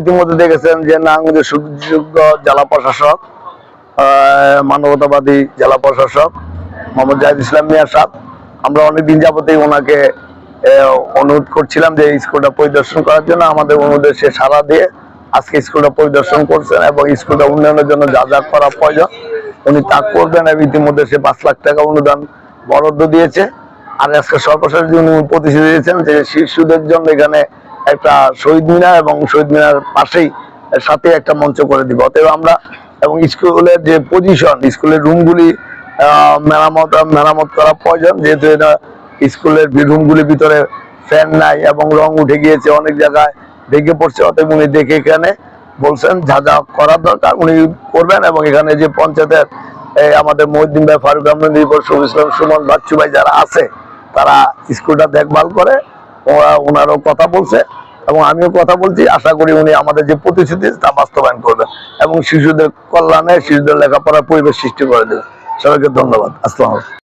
ইতিমধ্যে দেখেছেন যে নারায়ণগঞ্জের সুযোগ্য জেলা প্রশাসক মানবতাবাদী জেলা প্রশাসক মোহাম্মদ জাহিদ ইসলাম মিয়া সাহেব। আমরা অনেকদিন যাবতেই ওনাকে অনুরোধ করছিলাম যে স্কুলটা পরিদর্শন করার জন্য। আমাদের অনুরোধে সে সাড়া দিয়ে আজকে স্কুলটা পরিদর্শন করছেন এবং স্কুলটা উন্নয়নের জন্য যা যা করা প্রয়োজন উনি তা করবেন এবং ইতিমধ্যে সে পাঁচ লাখ টাকা অনুদান বরাদ্দ দিয়েছে। আর আজকে সর্বশেষ উনি প্রতিশ্রুতি দিয়েছেন যে শিশুদের জন্য এখানে একটা শহীদ মিনার এবং শহীদ মিনার পাশেই সাথে একটা মঞ্চ করে দিব। অতএব আমরা এবং স্কুলের যে পজিশন স্কুলের রুমগুলি মেরামত মেরামত করা প্রয়োজন। যেহেতু এটা স্কুলের রুমগুলির ভিতরে ফ্যান নাই এবং রং উঠে গিয়েছে অনেক জায়গায়, ভেঙে পড়ছে, অতএব উনি দেখে এখানে বলছেন যা যা করার দরকার উনি করবেন এবং এখানে যে পঞ্চায়েতের আমাদের মহিউদ্দিন ভাই, ফারুক আহমেদ ইসলাম, সুমন, বাচ্চু ভাই যারা আছে, তারা স্কুলটা দেখভাল করে ওরা ওনারও কথা বলছে এবং আমিও কথা বলছি। আশা করি উনি আমাদের যে প্রতিশ্রুতি তা বাস্তবায়ন করবেন এবং শিশুদের কল্যাণে, শিশুদের লেখাপড়ার পরিবেশ সৃষ্টি করে দেবে সবাইকে ধন্যবাদ। আসসালাম